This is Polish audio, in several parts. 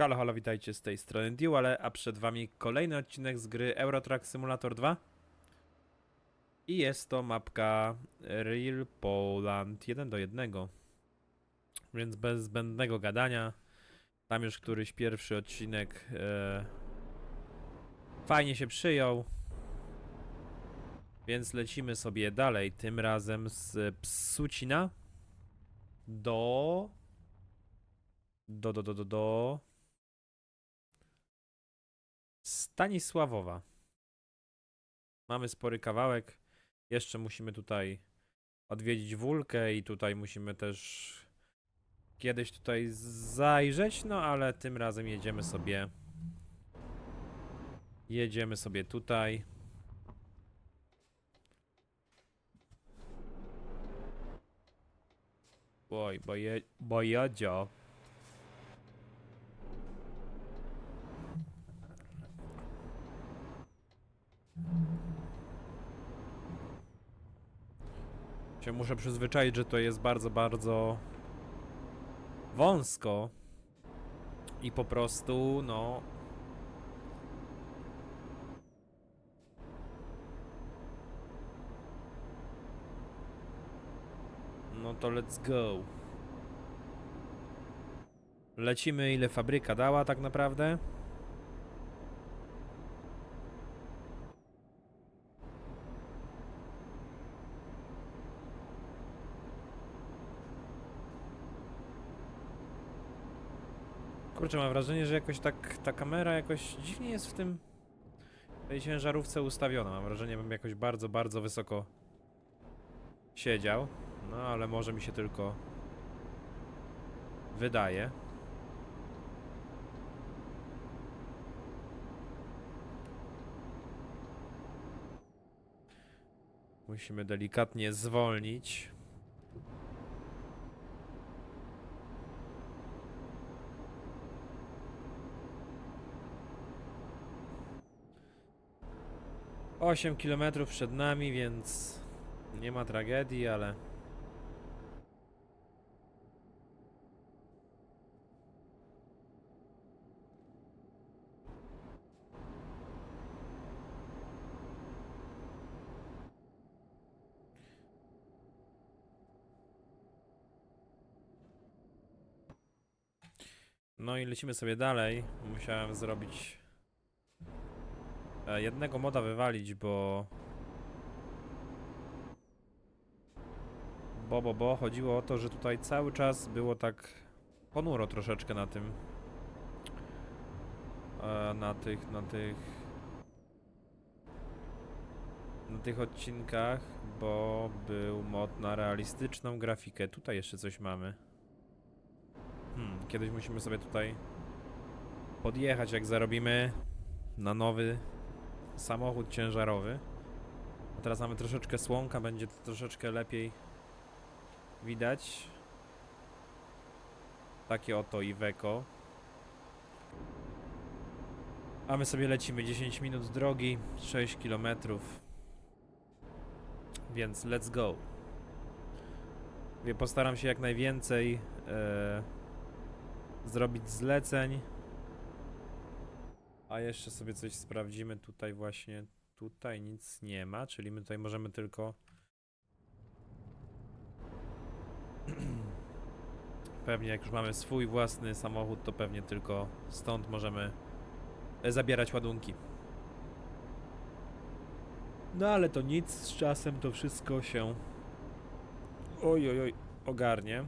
Halo, halo, witajcie z tej strony Duale, a przed wami kolejny odcinek z gry Euro Truck Simulator 2. I jest to mapka Real Poland 1 do 1. Więc bez zbędnego gadania, tam już któryś pierwszy odcinek e, fajnie się przyjął. Więc lecimy sobie dalej, tym razem z Psucina do... Do, do, do, do, do... Stanisławowa. Mamy spory kawałek. Jeszcze musimy tutaj odwiedzić Wólkę i tutaj musimy też kiedyś tutaj zajrzeć, no ale tym razem jedziemy sobie jedziemy sobie tutaj. Oj, boje, bojodzio. Się muszę przyzwyczaić, że to jest bardzo, bardzo wąsko i po prostu, no. No to let's go. Lecimy ile fabryka dała tak naprawdę. Kurczę, mam wrażenie, że jakoś tak ta kamera jakoś dziwnie jest w tym tej ciężarówce ustawiona. Mam wrażenie, bym jakoś bardzo, bardzo wysoko siedział. No, ale może mi się tylko wydaje. Musimy delikatnie zwolnić. Osiem kilometrów przed nami, więc nie ma tragedii, ale No i lecimy sobie dalej. Musiałem zrobić jednego moda wywalić, bo bo, bo, bo chodziło o to, że tutaj cały czas było tak ponuro troszeczkę na tym e, na tych, na tych na tych odcinkach, bo był mod na realistyczną grafikę. Tutaj jeszcze coś mamy. Hmm, kiedyś musimy sobie tutaj podjechać, jak zarobimy na nowy samochód ciężarowy. Teraz mamy troszeczkę słonka, będzie to troszeczkę lepiej widać. Takie oto Iveco. A my sobie lecimy 10 minut drogi, 6 kilometrów. Więc let's go. Postaram się jak najwięcej e, zrobić zleceń. A jeszcze sobie coś sprawdzimy tutaj właśnie. Tutaj nic nie ma, czyli my tutaj możemy tylko Pewnie jak już mamy swój własny samochód, to pewnie tylko stąd możemy e, zabierać ładunki. No ale to nic, z czasem to wszystko się oj, oj, oj, ogarnie.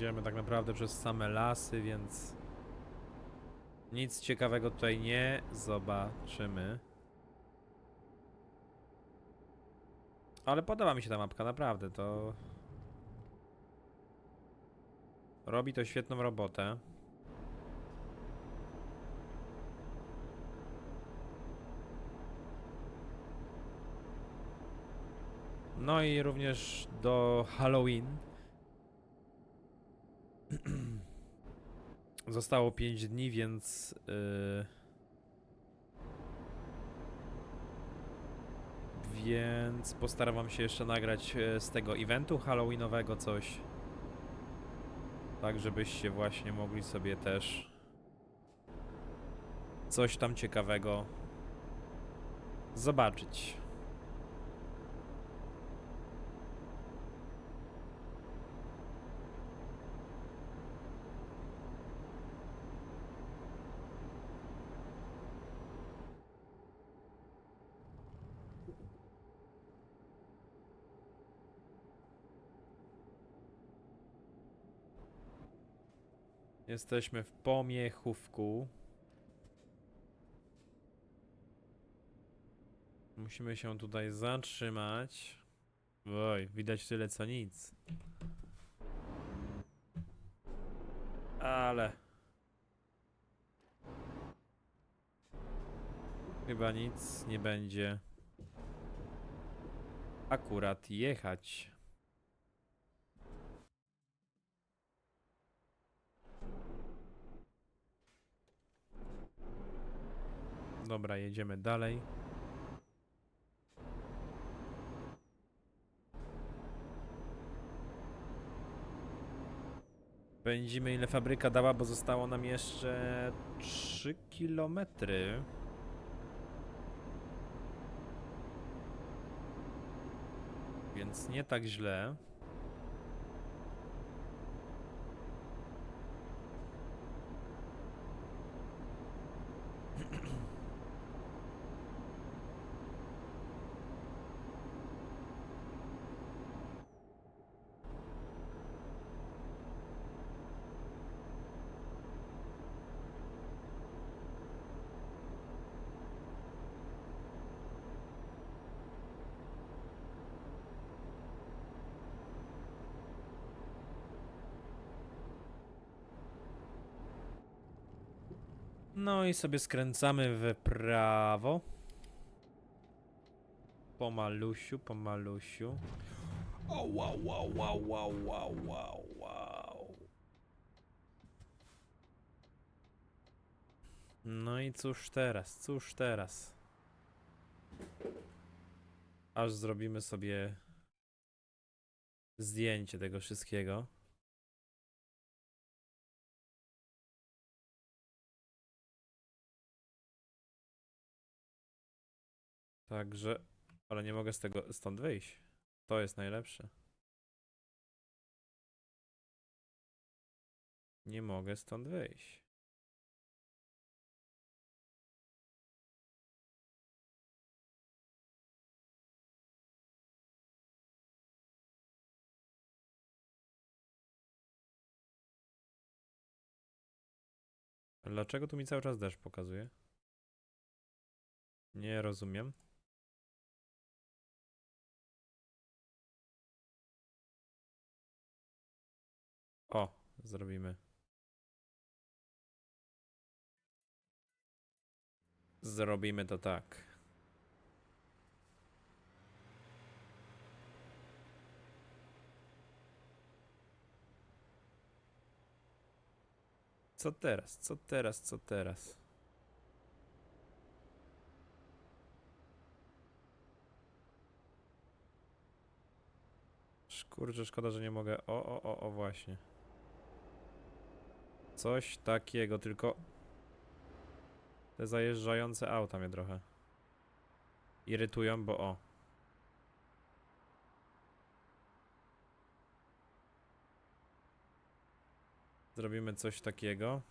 Jedziemy tak naprawdę przez same lasy, więc nic ciekawego tutaj nie zobaczymy. Ale podoba mi się ta mapka, naprawdę, to... Robi to świetną robotę. No i również do Halloween. Zostało 5 dni, więc. Yy, Więc postaram się jeszcze nagrać e, z tego eventu halloweenowego coś. Tak, żebyście właśnie mogli sobie też coś tam ciekawego zobaczyć. Jesteśmy w Pomiechówku. Musimy się tutaj zatrzymać. Oj, widać tyle co nic. Ale. Chyba nic nie będzie. Akurat jechać. Dobra, jedziemy dalej. Pędzimy ile fabryka dała, bo zostało nam jeszcze 3 kilometry. Więc nie tak źle. No i sobie skręcamy w prawo. Pomalusiu, pomalusiu. O, wow, wow, wow, wow, wow, wow, wow. No i cóż teraz, cóż teraz? Aż zrobimy sobie zdjęcie tego wszystkiego. Także, ale nie mogę z tego stąd wyjść. To jest najlepsze. Nie mogę stąd wyjść. Dlaczego tu mi cały czas deszcz pokazuje? Nie rozumiem. Zrobimy. Zrobimy to tak. Co teraz? Co teraz? Co teraz? Kurczę, szkoda, że nie mogę. O, o, o, o, właśnie. Coś takiego, tylko te zajeżdżające auta mnie trochę irytują, bo o. Zrobimy coś takiego.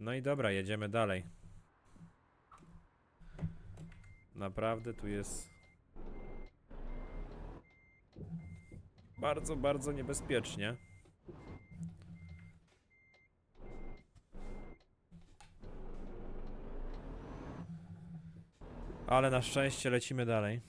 No i dobra, jedziemy dalej. Naprawdę tu jest bardzo, bardzo niebezpiecznie. Ale na szczęście lecimy dalej.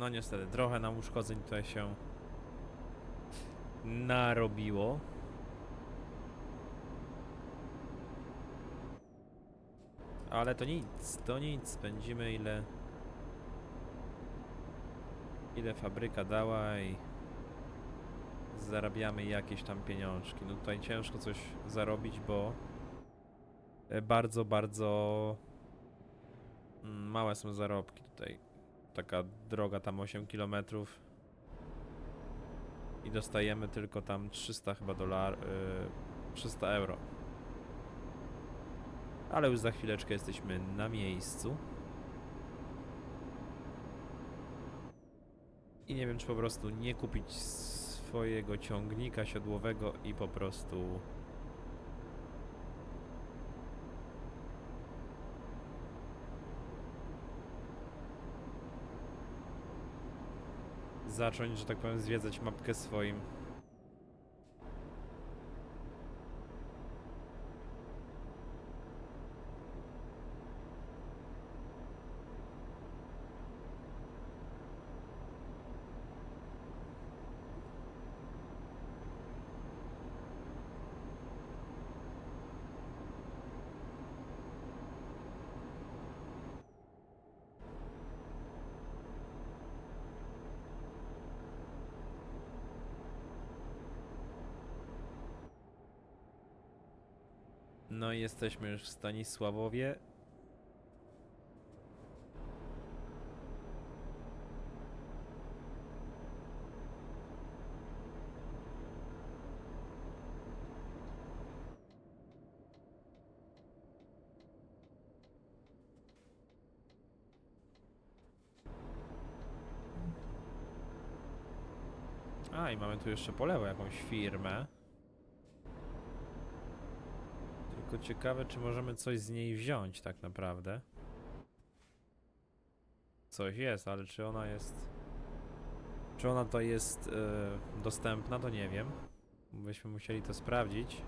No niestety, trochę nam uszkodzeń tutaj się narobiło. Ale to nic, to nic. Spędzimy ile ile fabryka dała i zarabiamy jakieś tam pieniążki. No tutaj ciężko coś zarobić, bo e, bardzo, bardzo mm, małe są zarobki tutaj. Taka droga tam 8 km i dostajemy tylko tam 300 chyba dolar, y, 300 euro. Ale już za chwileczkę jesteśmy na miejscu. I nie wiem, czy po prostu nie kupić swojego ciągnika siodłowego i po prostu zacząć, że tak powiem, zwiedzać mapkę swoim. I jesteśmy już w Stanisławowie. A, i mamy tu jeszcze po lewo jakąś firmę. Tylko ciekawe, czy możemy coś z niej wziąć tak naprawdę. Coś jest, ale czy ona jest... Czy ona to jest e, dostępna, to nie wiem. Byśmy musieli to sprawdzić.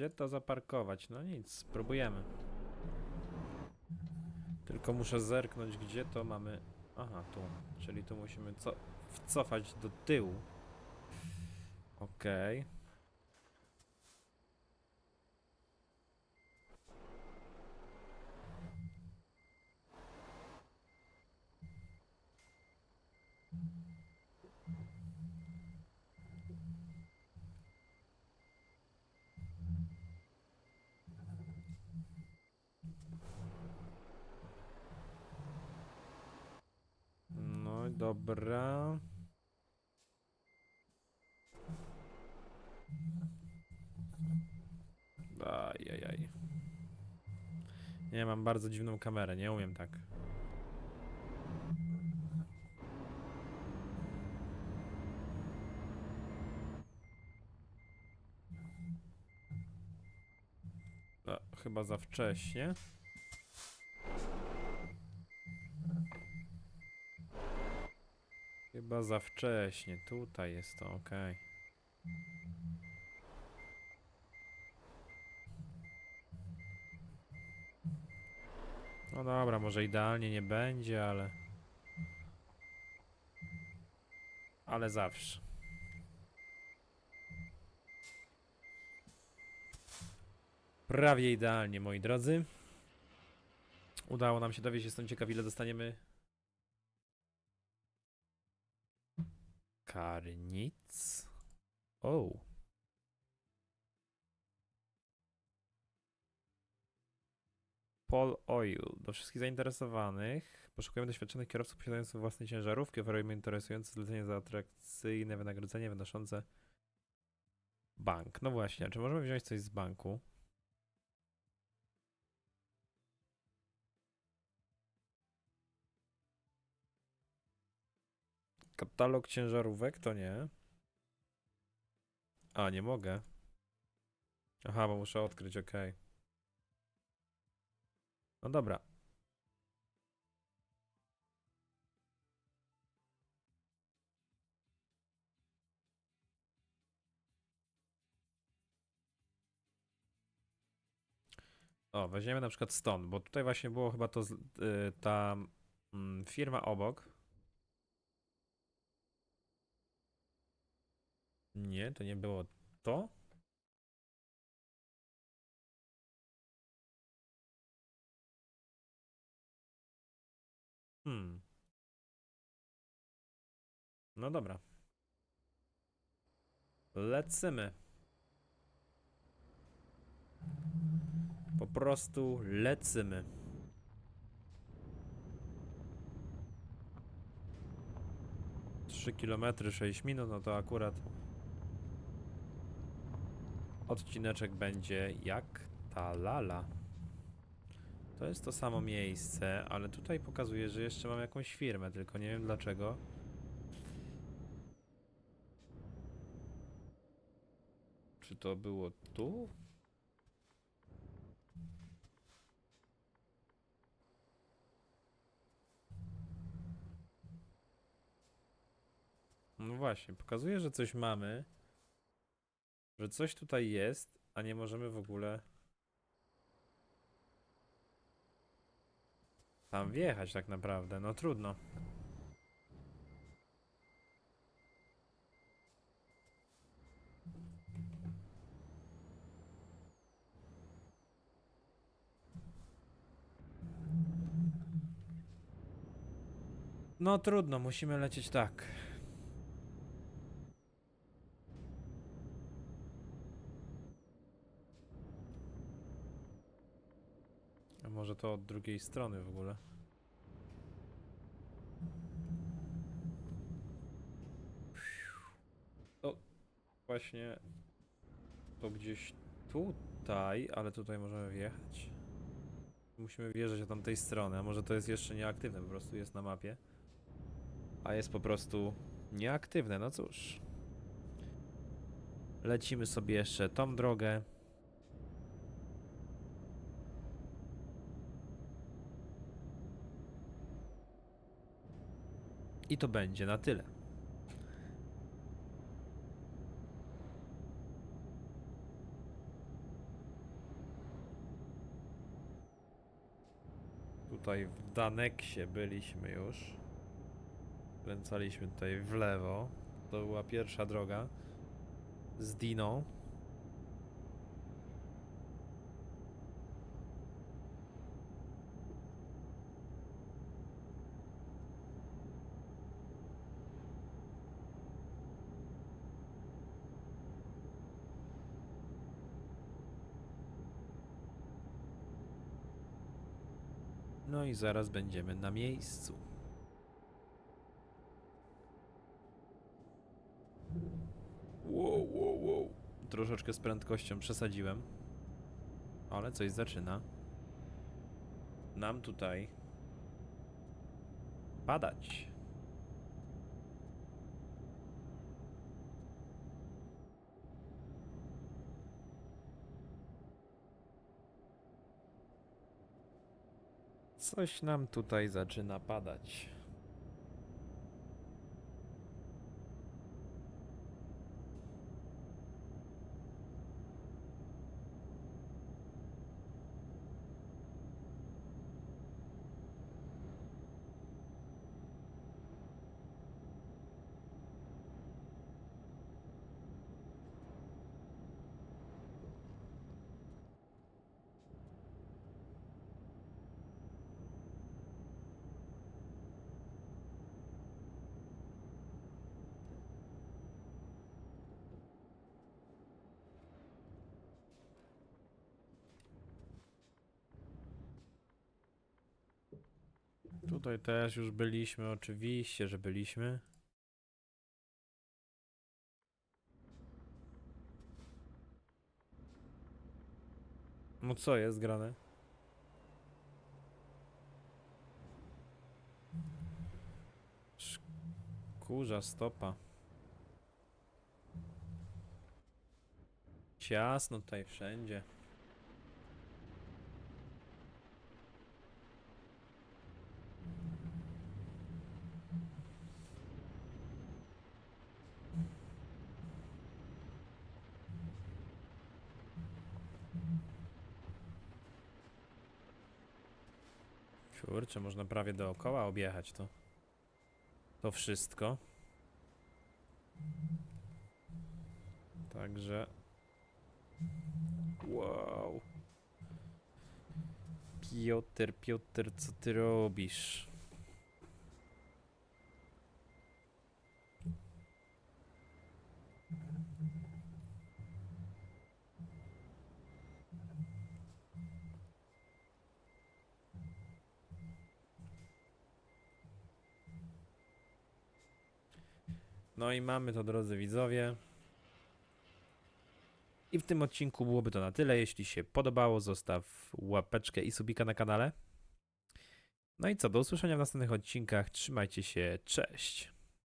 Gdzie to zaparkować? No nic, spróbujemy. Tylko muszę zerknąć, gdzie to mamy. Aha, tu. Czyli tu musimy co wcofać do tyłu. Okej. No i dobra. Ajajaj. Nie, mam bardzo dziwną kamerę, nie umiem tak. Chyba za wcześnie. Chyba za wcześnie. Tutaj jest to, okej. No dobra, może idealnie nie będzie, ale... Ale zawsze. Prawie idealnie, moi drodzy. Udało nam się dowieść, jestem ciekaw ile dostaniemy Karnic. O. Pol Oil. Do wszystkich zainteresowanych. Poszukujemy doświadczonych kierowców posiadających własne ciężarówki. Oferujemy interesujące zlecenie za atrakcyjne wynagrodzenie wynoszące bank. No właśnie, czy możemy wziąć coś z banku? Katalog ciężarówek to nie. A, nie mogę. Aha, bo muszę odkryć, ok. No dobra. O, weźmiemy na przykład stąd, bo tutaj właśnie było chyba to yy, ta mm, firma obok. Nie, to nie było to. Hmm. No dobra. Lecimy. Po prostu lecimy. Trzy kilometry, 6 minut, no to akurat odcineczek będzie jak ta lala. To jest to samo miejsce, ale tutaj pokazuje, że jeszcze mam jakąś firmę, tylko nie wiem dlaczego. Czy to było tu? No właśnie, pokazuje, że coś mamy, że coś tutaj jest, a nie możemy w ogóle tam wjechać tak naprawdę. No trudno. No trudno, musimy lecieć tak. A może to od drugiej strony w ogóle? O, właśnie to gdzieś tutaj, ale tutaj możemy wjechać. Musimy wjeżdżać od tamtej strony, a może to jest jeszcze nieaktywne, po prostu jest na mapie. A jest po prostu nieaktywne, no cóż. Lecimy sobie jeszcze tą drogę. I to będzie na tyle. Tutaj w Daneksie byliśmy już. Kręcaliśmy tutaj w lewo. To była pierwsza droga z Diną. I zaraz będziemy na miejscu. Wow, wow, wow. Troszeczkę z prędkością przesadziłem. Ale coś zaczyna. Nam tutaj padać. Coś nam tutaj zaczyna padać. Tutaj też już byliśmy, oczywiście, że byliśmy. No co jest grane? Kurza stopa. Ciasno tutaj wszędzie. Kurczę, można prawie dookoła objechać to. To wszystko. Także. Wow. Piotr, Piotr, co ty robisz? No i mamy to, drodzy widzowie. I w tym odcinku byłoby to na tyle. Jeśli się podobało, zostaw łapeczkę i subika na kanale. No i co, do usłyszenia w następnych odcinkach. Trzymajcie się, cześć.